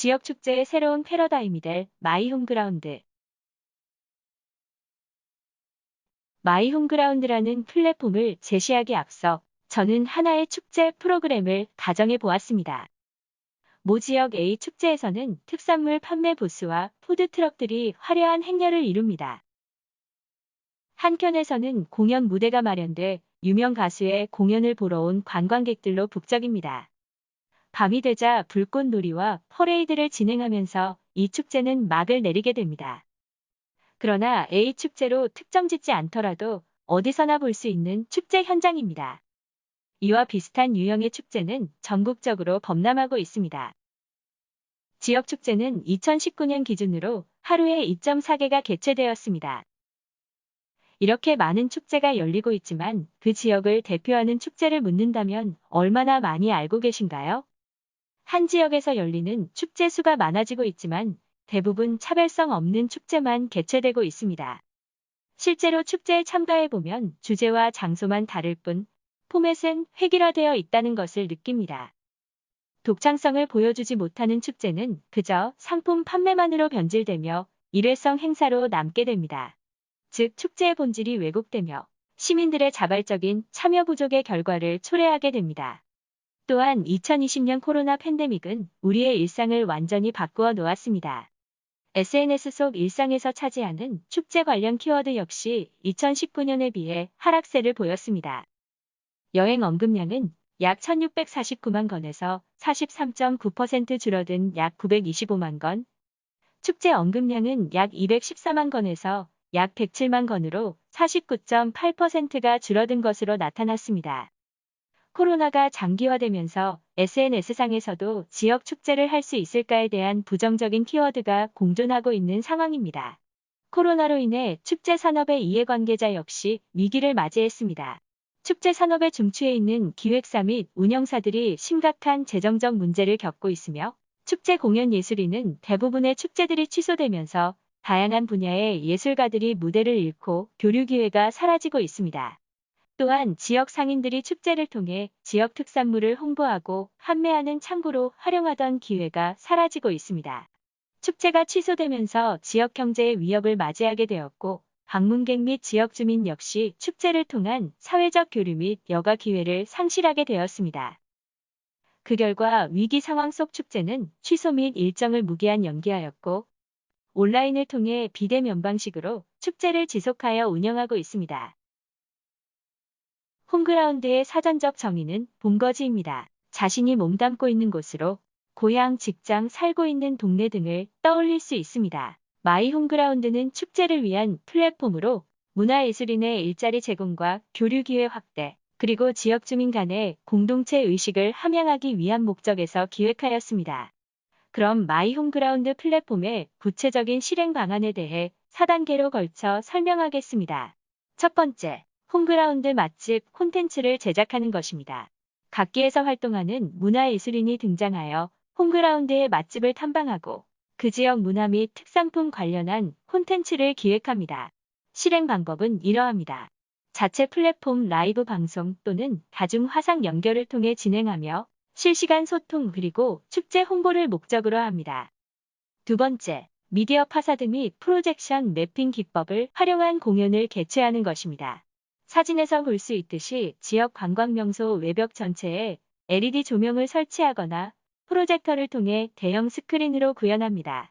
지역 축제의 새로운 패러다임이 될 마이 홈그라운드. 마이 홈그라운드라는 플랫폼을 제시하기 앞서 저는 하나의 축제 프로그램을 가정해 보았습니다. 모 지역 A 축제에서는 특산물 판매 부스와 푸드트럭들이 화려한 행렬을 이룹니다. 한켠에서는 공연 무대가 마련돼 유명 가수의 공연을 보러 온 관광객들로 북적입니다. 밤이 되자 불꽃놀이와 퍼레이드를 진행하면서 이 축제는 막을 내리게 됩니다. 그러나 A 축제로 특정 짓지 않더라도 어디서나 볼 수 있는 축제 현장입니다. 이와 비슷한 유형의 축제는 전국적으로 범람하고 있습니다. 지역 축제는 2019년 기준으로 하루에 2.4개가 개최되었습니다. 이렇게 많은 축제가 열리고 있지만 그 지역을 대표하는 축제를 묻는다면 얼마나 많이 알고 계신가요? 한 지역에서 열리는 축제 수가 많아지고 있지만 대부분 차별성 없는 축제만 개최되고 있습니다. 실제로 축제에 참가해보면 주제와 장소만 다를 뿐 포맷은 획일화되어 있다는 것을 느낍니다. 독창성을 보여주지 못하는 축제는 그저 상품 판매만으로 변질되며 일회성 행사로 남게 됩니다. 즉 축제의 본질이 왜곡되며 시민들의 자발적인 참여 부족의 결과를 초래하게 됩니다. 또한 2020년 코로나 팬데믹은 우리의 일상을 완전히 바꾸어 놓았습니다. SNS 속 일상에서 차지하는 축제 관련 키워드 역시 2019년에 비해 하락세를 보였습니다. 여행 언급량은 약 1649만 건에서 43.9% 줄어든 약 925만 건, 축제 언급량은 약 214만 건에서 약 107만 건으로 49.8%가 줄어든 것으로 나타났습니다. 코로나가 장기화되면서 SNS상에서도 지역 축제를 할 수 있을까에 대한 부정적인 키워드가 공존하고 있는 상황입니다. 코로나로 인해 축제 산업의 이해관계자 역시 위기를 맞이했습니다. 축제 산업에 중추해 있는 기획사 및 운영사들이 심각한 재정적 문제를 겪고 있으며 축제 공연 예술인은 대부분의 축제들이 취소되면서 다양한 분야의 예술가들이 무대를 잃고 교류 기회가 사라지고 있습니다. 또한 지역 상인들이 축제를 통해 지역 특산물을 홍보하고 판매하는 창구로 활용하던 기회가 사라지고 있습니다. 축제가 취소되면서 지역 경제의 위협을 맞이하게 되었고 방문객 및 지역 주민 역시 축제를 통한 사회적 교류 및 여가 기회를 상실하게 되었습니다. 그 결과 위기 상황 속 축제는 취소 및 일정을 무기한 연기하였고 온라인을 통해 비대면 방식으로 축제를 지속하여 운영하고 있습니다. 홈그라운드의 사전적 정의는 본거지입니다. 자신이 몸담고 있는 곳으로 고향, 직장, 살고 있는 동네 등을 떠올릴 수 있습니다. 마이 홈그라운드는 축제를 위한 플랫폼으로 문화예술인의 일자리 제공과 교류 기회 확대, 그리고 지역 주민 간의 공동체 의식을 함양하기 위한 목적에서 기획하였습니다. 그럼 마이 홈그라운드 플랫폼의 구체적인 실행 방안에 대해 4단계로 걸쳐 설명하겠습니다. 첫 번째, 홈그라운드 맛집 콘텐츠를 제작하는 것입니다. 각기에서 활동하는 문화예술인이 등장하여 홈그라운드의 맛집을 탐방하고 그 지역 문화 및 특산품 관련한 콘텐츠를 기획합니다. 실행 방법은 이러합니다. 자체 플랫폼 라이브 방송 또는 다중 화상 연결을 통해 진행하며 실시간 소통 그리고 축제 홍보를 목적으로 합니다. 두 번째, 미디어 파사드 및 프로젝션 매핑 기법을 활용한 공연을 개최하는 것입니다. 사진에서 볼 수 있듯이 지역 관광명소 외벽 전체에 LED 조명을 설치하거나 프로젝터를 통해 대형 스크린으로 구현합니다.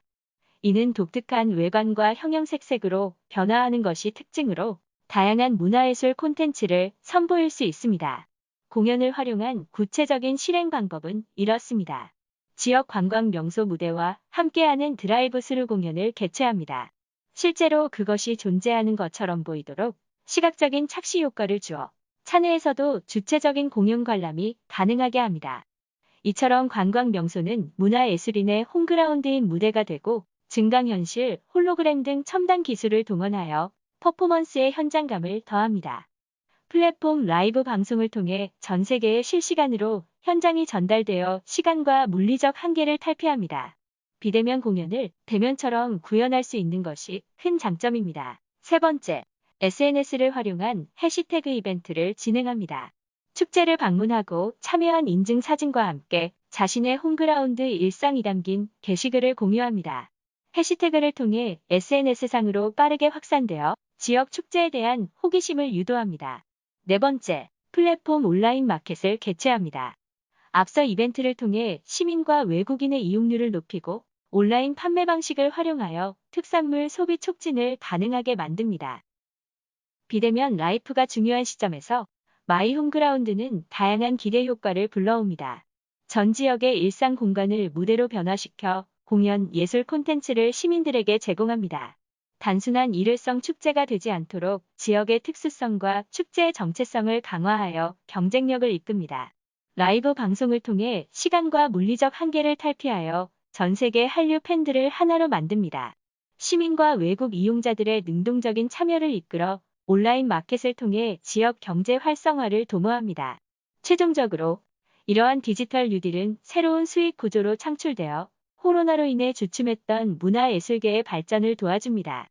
이는 독특한 외관과 형형색색으로 변화하는 것이 특징으로 다양한 문화예술 콘텐츠를 선보일 수 있습니다. 공연을 활용한 구체적인 실행 방법은 이렇습니다. 지역 관광 명소 무대와 함께하는 드라이브 스루 공연을 개최합니다. 실제로 그것이 존재하는 것처럼 보이도록 시각적인 착시 효과를 주어 차내에서도 주체적인 공연 관람이 가능하게 합니다. 이처럼 관광 명소는 문화예술인의 홈그라운드인 무대가 되고 증강현실, 홀로그램 등 첨단 기술을 동원하여 퍼포먼스의 현장감을 더합니다. 플랫폼 라이브 방송을 통해 전 세계에 실시간으로 현장이 전달되어 시간과 물리적 한계를 탈피합니다. 비대면 공연을 대면처럼 구현할 수 있는 것이 큰 장점입니다. 세 번째, SNS를 활용한 해시태그 이벤트를 진행합니다. 축제를 방문하고 참여한 인증 사진과 함께 자신의 홈그라운드 일상이 담긴 게시글을 공유합니다. 해시태그를 통해 SNS상으로 빠르게 확산되어 지역 축제에 대한 호기심을 유도합니다. 네 번째, 플랫폼 온라인 마켓을 개최합니다. 앞서 이벤트를 통해 시민과 외국인의 이용률을 높이고 온라인 판매 방식을 활용하여 특산물 소비 촉진을 가능하게 만듭니다. 비대면 라이프가 중요한 시점에서 마이 홈그라운드는 다양한 기대 효과를 불러옵니다. 전 지역의 일상 공간을 무대로 변화시켜 공연, 예술 콘텐츠를 시민들에게 제공합니다. 단순한 일회성 축제가 되지 않도록 지역의 특수성과 축제의 정체성을 강화하여 경쟁력을 이끕니다. 라이브 방송을 통해 시간과 물리적 한계를 탈피하여 전 세계 한류 팬들을 하나로 만듭니다. 시민과 외국 이용자들의 능동적인 참여를 이끌어 온라인 마켓을 통해 지역 경제 활성화를 도모합니다. 최종적으로 이러한 디지털 뉴딜은 새로운 수익 구조로 창출되어 코로나로 인해 주춤했던 문화예술계의 발전을 도와줍니다.